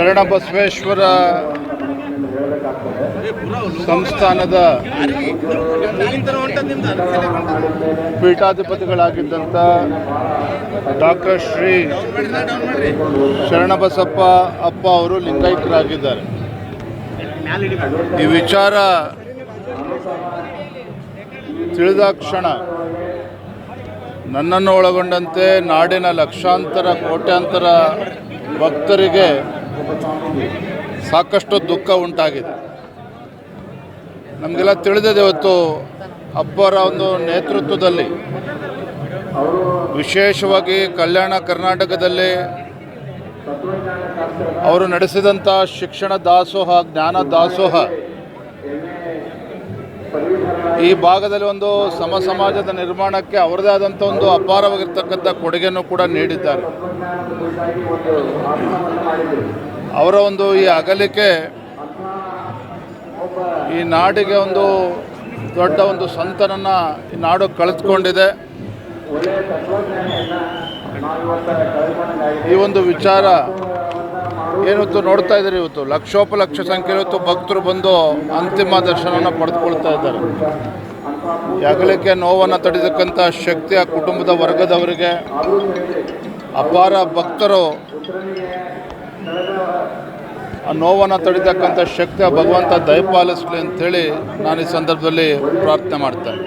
ಶರಣಬಸವೇಶ್ವರ ಸಂಸ್ಥಾನದ ಪೀಠಾಧಿಪತಿಗಳಾಗಿದ್ದಂಥ ಡಾಕ್ಟರ್ ಶ್ರೀ ಶರಣಬಸಪ್ಪ ಅಪ್ಪ ಅವರು ಲಿಂಗೈಕ್ಯರಾಗಿದ್ದಾರೆ ಈ ವಿಚಾರ ತಿಳಿದ ಕ್ಷಣ ನನ್ನನ್ನು ಒಳಗೊಂಡಂತೆ ನಾಡಿನ ಲಕ್ಷಾಂತರ ಕೋಟ್ಯಾಂತರ ಭಕ್ತರಿಗೆ ಸಾಕಷ್ಟು ದುಃಖ ಉಂಟಾಗಿದೆ. ನಮಗೆಲ್ಲ ತಿಳಿದಿದೆ ಇವತ್ತು ಅಬ್ಬರ ಒಂದು ನೇತೃತ್ವದಲ್ಲಿ ವಿಶೇಷವಾಗಿ ಕಲ್ಯಾಣ ಕರ್ನಾಟಕದಲ್ಲಿ ಅವರು ನಡೆಸಿದಂಥ ಶಿಕ್ಷಣ ದಾಸೋಹ, ಜ್ಞಾನ ದಾಸೋಹ ಈ ಭಾಗದಲ್ಲಿ ಒಂದು ಸಮ ಸಮಾಜದ ನಿರ್ಮಾಣಕ್ಕೆ ಅವರದೇ ಆದಂಥ ಒಂದು ಅಪಾರವಾಗಿರ್ತಕ್ಕಂಥ ಕೊಡುಗೆಯನ್ನು ಕೂಡ ನೀಡಿದ್ದಾರೆ. ಅವರ ಒಂದು ಈ ಅಗಲಿಕೆ ಈ ನಾಡಿಗೆ ಒಂದು ದೊಡ್ಡ ಒಂದು ಸಂತನನ್ನು ಈ ನಾಡು ಕಳೆದುಕೊಂಡಿದೆ. ಈ ಒಂದು ವಿಚಾರ ಏನಿವತ್ತು ನೋಡ್ತಾ ಇದ್ದಾರೆ ಇವತ್ತು? ಲಕ್ಷೋಪಲಕ್ಷ ಸಂಖ್ಯೆ ಇವತ್ತು ಭಕ್ತರು ಬಂದು ಅಂತಿಮ ದರ್ಶನವನ್ನು ಪಡೆದುಕೊಳ್ತಾ ಇದ್ದಾರೆ. ಹೆಗಲಿಕೆ ನೋವನ್ನು ತಡೆದಕ್ಕಂಥ ಶಕ್ತಿ ಆ ಕುಟುಂಬದ ವರ್ಗದವರಿಗೆ ಅಪಾರ ಭಕ್ತರು ಆ ನೋವನ್ನು ತಡಿತಕ್ಕಂಥ ಶಕ್ತಿ ಭಗವಂತ ದಯಪಾಲಿಸಲಿ ಅಂತೇಳಿ ನಾನು ಈ ಸಂದರ್ಭದಲ್ಲಿ ಪ್ರಾರ್ಥನೆ ಮಾಡ್ತೇನೆ.